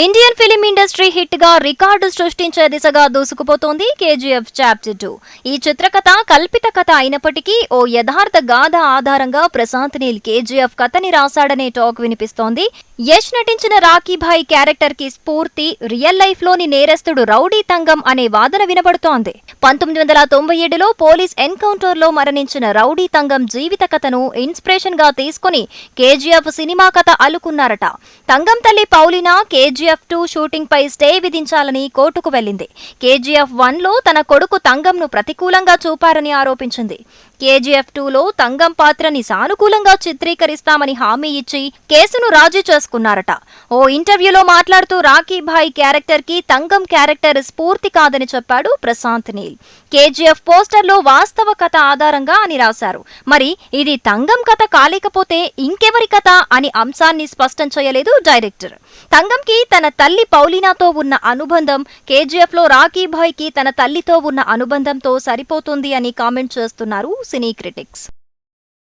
Indian film industry హిట్గా record సృష్టించే దిశగా దూసుకుపోతోంది కేజీఎఫ్ చాప్టర్ టూ. ఈ చిత్రకథ కల్పిత కథ అయినప్పటికీ ఓ యథార్థ గాథ ఆధారంగా ప్రశాంత్ నీల్ కేజీఎఫ్ కథని రాశాడనే టాక్ వినిపిస్తోంది. యష్ నటించిన రాఖీభాయ్ క్యారెక్టర్కి స్ఫూర్తి రియల్ లైఫ్లోని నేరస్తుడు రౌడీ తంగం అనే వాదన వినబడుతోంది పంతొమ్మిది వందల తొంభై ఏడులో పోలీస్ ఎన్కౌంటర్లో మరణించిన రౌడీ తంగం జీవిత కథను ఇన్స్పిరేషన్గా తీసుకుని కేజీఎఫ్ సినిమా కథ అల్లుకున్నారట తంగం తల్లి పౌలినా కేజీఎఫ్ టూ షూటింగ్ పై స్టే విధించాలని కోర్టుకు వెళ్ళింది కేజీఎఫ్ వన్లో తన కొడుకు తంగంను ప్రతికూలంగా చూపారని ఆరోపించింది. కేజీఎఫ్ టూలో తంగం పాత్రని సానుకూలంగా చిత్రీకరిస్తామని హామీ ఇచ్చి కేసును రాజీ చేసుకున్నారట. ఓ ఇంటర్వ్యూలో మాట్లాడుతూ రాఖీభాయ్ క్యారెక్టర్కి తంగం క్యారెక్టర్ స్ఫూర్తి కాదని చెప్పాడు ప్రశాంత్ నీల్. కేజీఎఫ్ పోస్టర్లో వాస్తవ కథ ఆధారంగా అని రాశారు. మరి ఇది తంగం కథ కాలేకపోతే ఇంకెవరి కథ అని అంశాన్ని స్పష్టం చేయలేదు డైరెక్టర్. తంగంకి తన తల్లి పౌలినాతో ఉన్న అనుబంధం కేజీఎఫ్లో లో రాఖీభాయ్కి తన తల్లితో ఉన్న అనుబంధంతో సరిపోతుంది అని కామెంట్ చేస్తున్నారు సినీ క్రిటిక్స్.